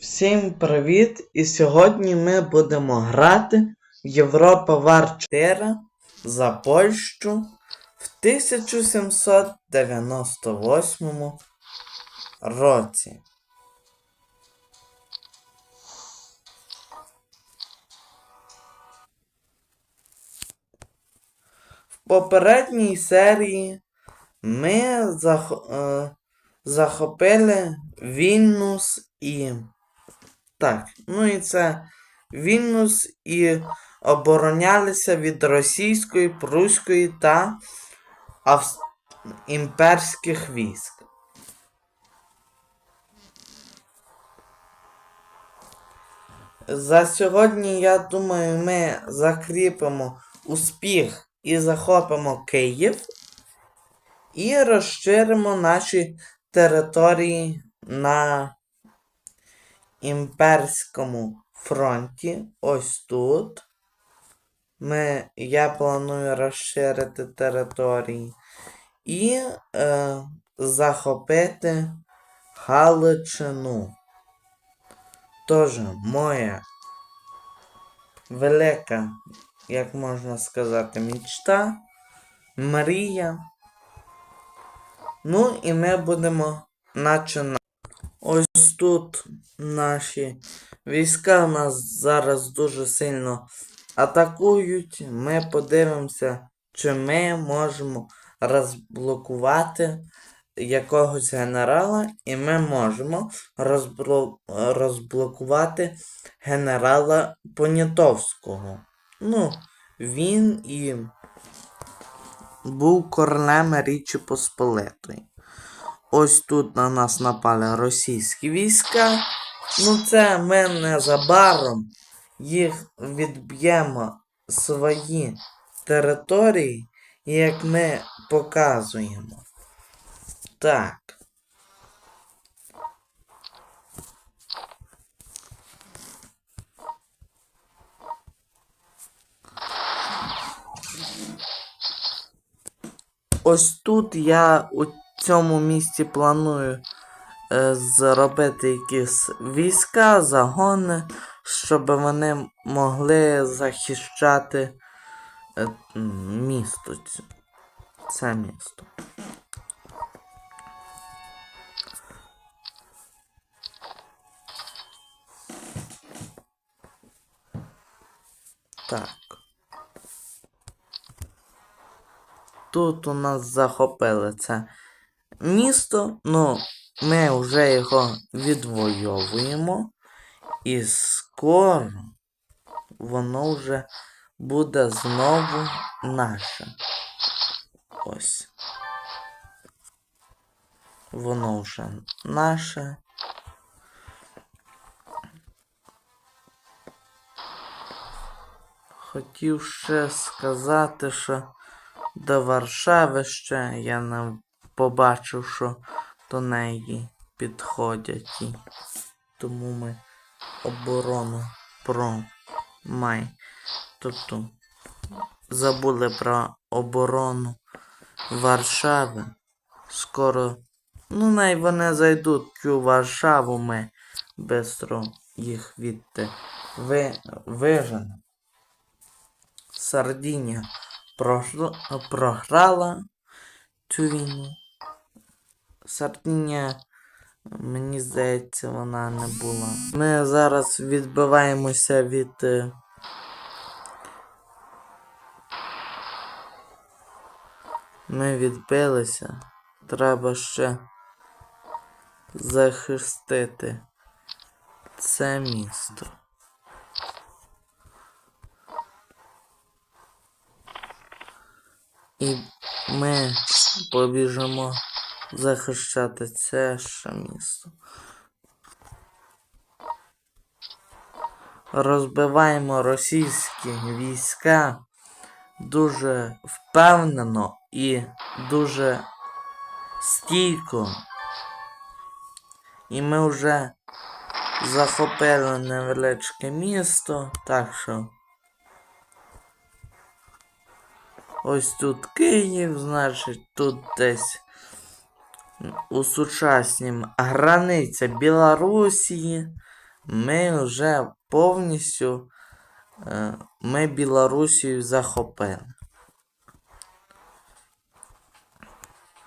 Всім привіт! І сьогодні ми будемо грати в Європа Вар 4 за Польщу в 1798 році. В попередній серії ми зах... е, захопили Вільнюс і так, ну і це Вільнюс і оборонялися від російської, пруської та авс... імперських військ. За сьогодні, я думаю, ми закріпимо успіх і захопимо Київ і розширимо наші території на імперському фронті. Ось тут. Ми, я планую розширити території і е, захопити Галичину. Тож моя велика, як можна сказати, мічта, мрія. Ну і ми будемо починати. Ось тут наші війська нас зараз дуже сильно атакують. Ми подивимося, чи ми можемо розблокувати якогось генерала, і ми можемо розбло... розблокувати генерала Понятовського. Ну, він і був королем Річі Посполитої. Ось тут на нас напали російські війська. Ну, це ми незабаром їх відб'ємо свої території, як ми показуємо. Так. Ось тут я цьому місці планую е, зробити якісь війська, загони, щоб вони могли захищати е, місто. Це місто. Так. Тут у нас захопили це місто, ну, ми вже його відвоюємо. І скоро воно вже буде знову наше. Ось. Воно вже наше. Хотів ще сказати, що до Варшави ще я не побачив, що до неї підходять. Тому ми оборону про май. Тобто забули про оборону Варшави. Скоро, ну най вони зайдуть у Варшаву, ми бистро їх відти ви, виженемо. Сардінія програ- програла цю війну. Сардінія, мені здається, вона не була. Ми зараз відбиваємося від. е, Ми відбилися. Треба ще захистити це місто. І ми побіжимо захищати це ще місто. Розбиваємо російські війська дуже впевнено і дуже стійко. І ми вже захопили невеличке місто, так що Ось тут Київ, значить, тут десь у сучаснім границя Білорусії, ми вже повністю е, ми Білорусію захопили.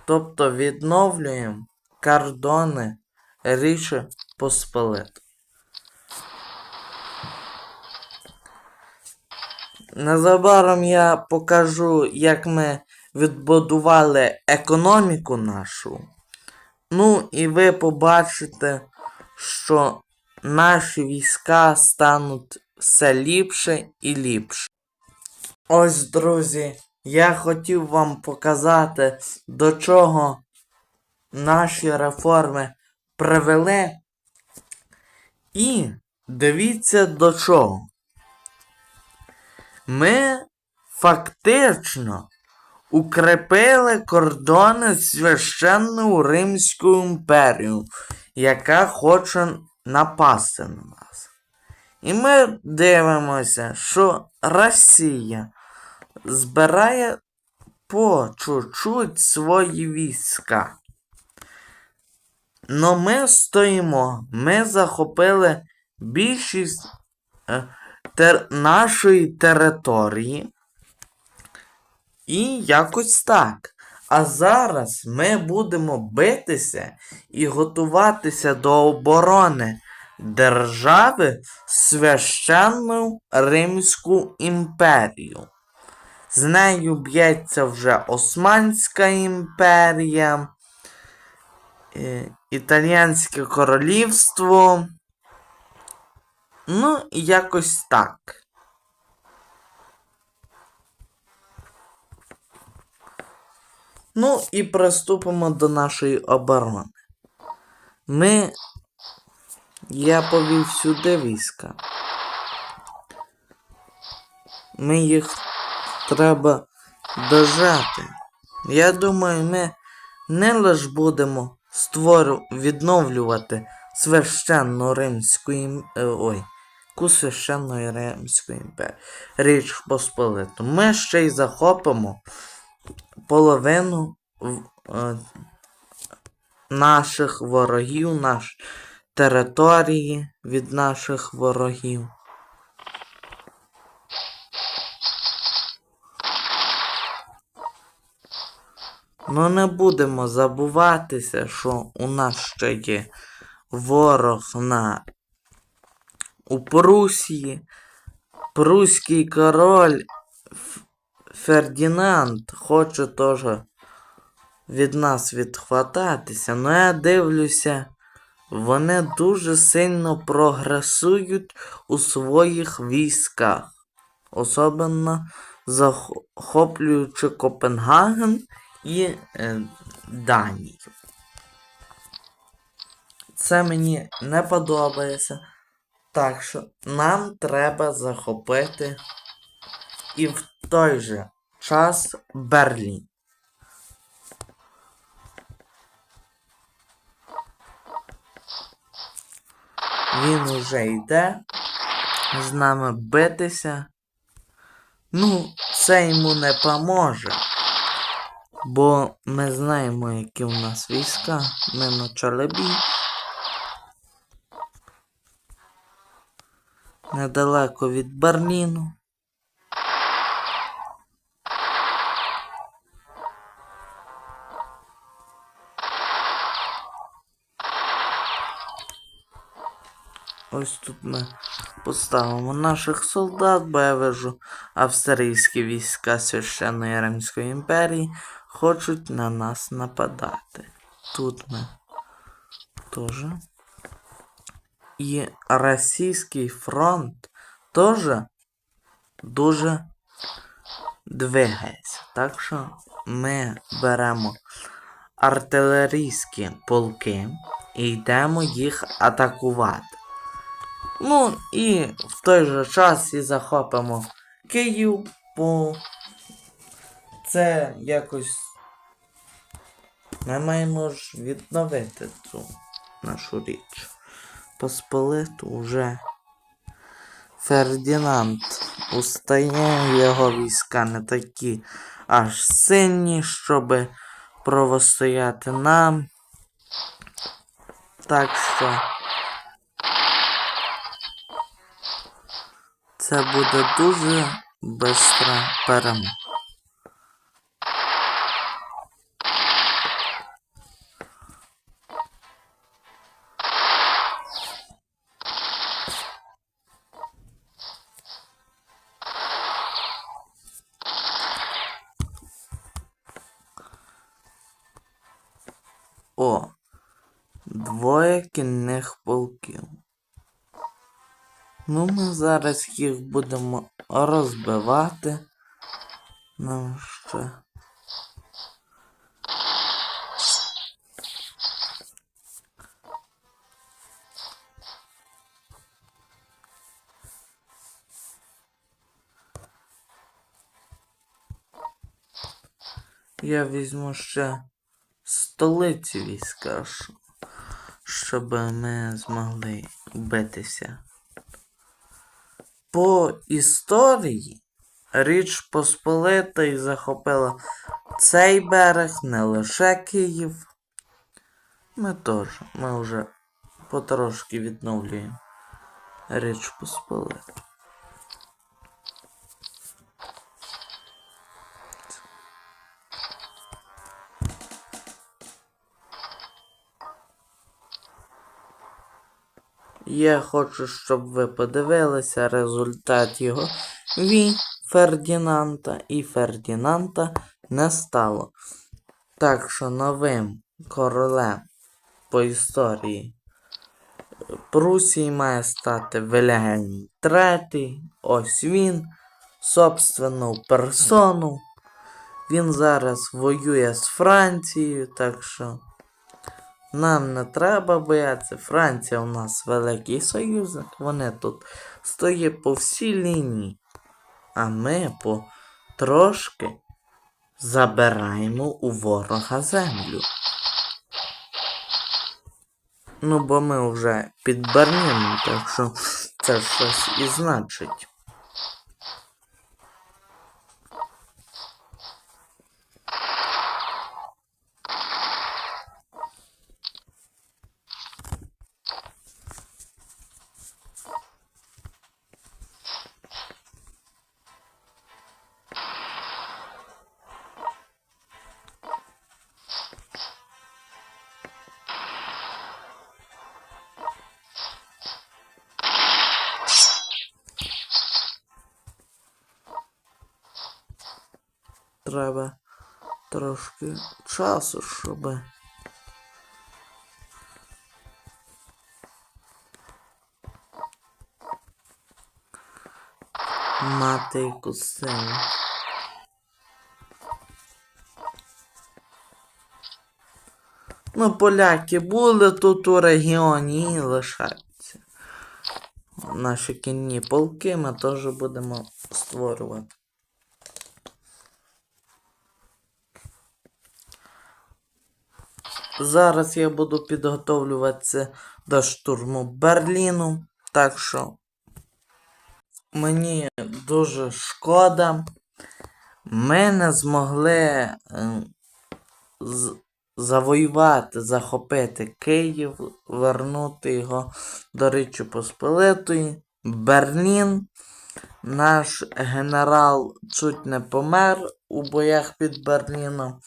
Тобто відновлюємо кордони Річі Посполит. Незабаром я покажу, як ми відбудували економіку нашу. Ну, і ви побачите, що наші війська стануть все ліпше і ліпше. Ось, друзі, я хотів вам показати, до чого наші реформи привели. І дивіться до чого. Ми фактично укріпили кордони з священною Римською імперією, яка хоче напасти на нас. І ми дивимося, що Росія збирає по чуть-чуть свої війська. Но ми стоїмо, ми захопили більшість е, тер- нашої території. І якось так. А зараз ми будемо битися і готуватися до оборони держави священну Римську імперію. З нею б'ється вже Османська імперія, е, Італіянське королівство. Ну, і якось так. Ну і приступимо до нашої оборони. Ми. Я повів сюди війська. Ми їх треба дожати. Я думаю, ми не лише будемо створю... відновлювати священну Римську ім... е, ой, священної Римської імперії. Річ Посполиту. Ми ще й захопимо половину е, наших ворогів, наш території від наших ворогів. Ну не будемо забуватися, що у нас ще є ворог на у Прусії. Пруський король Фердінанд хоче теж від нас відхвататися. Ну я дивлюся, вони дуже сильно прогресують у своїх військах. Особливо захоплюючи Копенгаген і е, Данію. Це мені не подобається. Так що нам треба захопити і в той же час Берлін. Він уже йде з нами битися. Ну, це йому не поможе. Бо ми знаємо, які у нас війська. Ми почали бій. Недалеко від Берліну. Ось тут ми поставимо наших солдат, бо я вижу австрійські війська Священної Римської імперії хочуть на нас нападати. Тут ми теж. І Російський фронт теж дуже двигається. Так що ми беремо артилерійські полки і йдемо їх атакувати. Ну і в той же час і захопимо Київ, бо це якось ми маємо ж відновити цю нашу річ. Посполиту вже Фердінанд устає, його війська не такі аж сильні, щоб протистояти нам. Так що Це буде дуже бистра перемога. О, двоє кінних полків. Ну, ми зараз їх будемо розбивати. Нам ще. Я візьму ще столиці війська, щоб ми змогли битися. По історії Річ Посполита і захопила цей берег, не лише Київ. Ми теж, ми вже потрошки відновлюємо Річ Посполиту. Я хочу, щоб ви подивилися результат його Ві Фердінанда і Фердінанда не стало. Так що новим королем по історії Прусії має стати Вильгельм III. Ось він, собственну персону. Він зараз воює з Францією, так що. Нам не треба боятися. Франція у нас великий союзник. Вони тут стоять по всій лінії. А ми по трошки забираємо у ворога землю. Ну, бо ми вже під так що це щось і значить. Треба трошки часу, щоб мати якусь силу. Ну, поляки були тут у регіоні і лишаються. Наші кінні полки ми теж будемо створювати. Зараз я буду підготовлюватися до штурму Берліну. Так що мені дуже шкода. Ми не змогли е, завоювати, захопити Київ, вернути його до Річі Посполитої. Берлін. Наш генерал чуть не помер у боях під Берліном.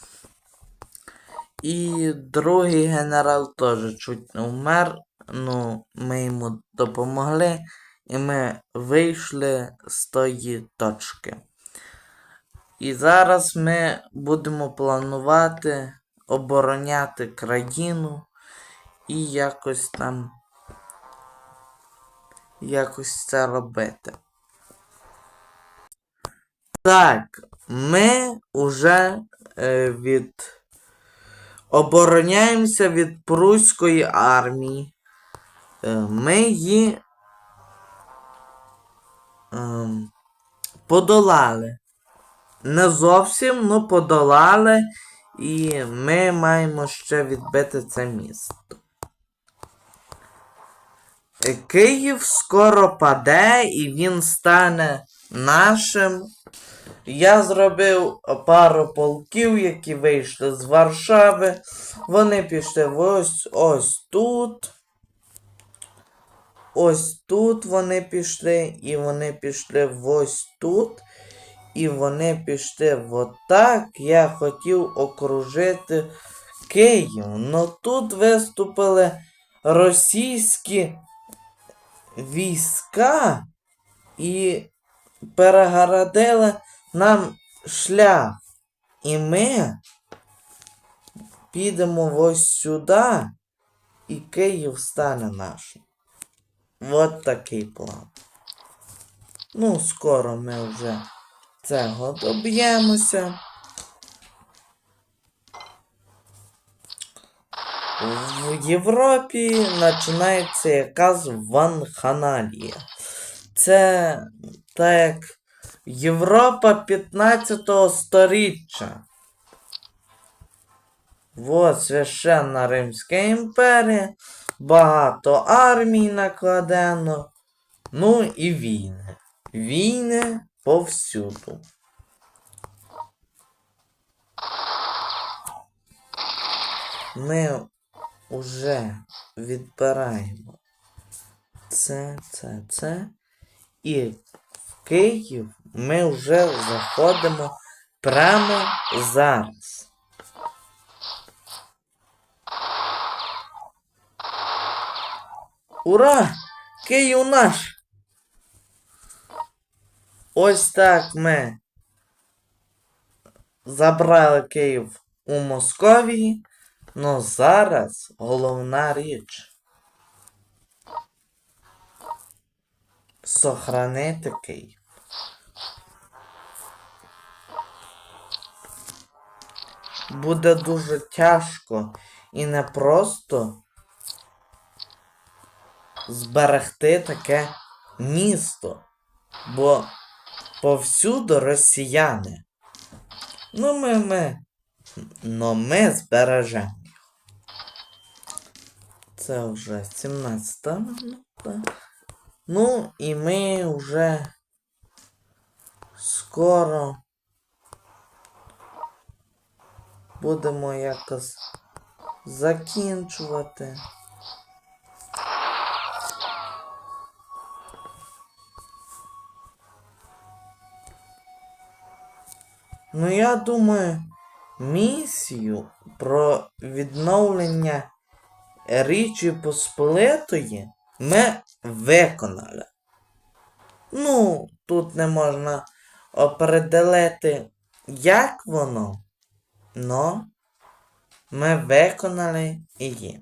І другий генерал теж чуть не вмер. Ну, ми йому допомогли, і ми вийшли з тої точки. І зараз ми будемо планувати обороняти країну і якось там якось це робити. Так, ми уже е, від обороняємося від Пруської армії. Е, Ми її ем, подолали. Не зовсім, ну подолали. І ми маємо ще відбити це місто. Е, Київ скоро паде і він стане нашим. Я зробив пару полків, які вийшли з Варшави. Вони пішли ось ось тут. ось тут вони пішли, і вони пішли ось тут. І вони пішли отак. Я хотів окружити Київ. Но тут виступили російські війська і перегородили нам шлях. І ми підемо ось сюди, і Київ стане нашим. От такий план. Ну, скоро ми вже цього доб'ємося. В Європі починається якась ванханалія. Це так як Європа 15 сторіччя. Вот священна Римська імперія, багато армій накладено, ну і війни. Війни повсюду. Ми вже відбираємо це, це, це. І в Київ ми вже заходимо прямо зараз. Ура! Київ наш! Ось так ми забрали Київ у Московії. Ну зараз головна річ. Сохранити Київ. Буде дуже тяжко і не просто зберегти таке місто, бо повсюду росіяни. Ну ми ми. Но ми збережемо. Це вже 17 минута. Ну і ми вже скоро будемо якось закінчувати. Ну, я думаю, місію про відновлення Річі Посполитої ми виконали. Ну, тут не можна определити, як воно, но ми виконали її.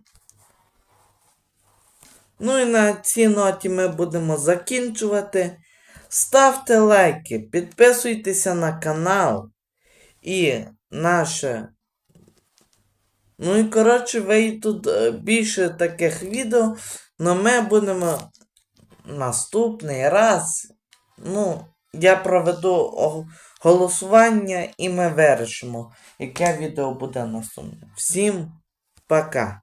Ну і на цій ноті ми будемо закінчувати. Ставте лайки, підписуйтеся на канал і наше. Ну і коротше, вийдуть е, більше таких відео, але ми будемо наступний раз. Ну, я проведу голосування і ми вирішимо, яке відео буде наступне. Всім пока!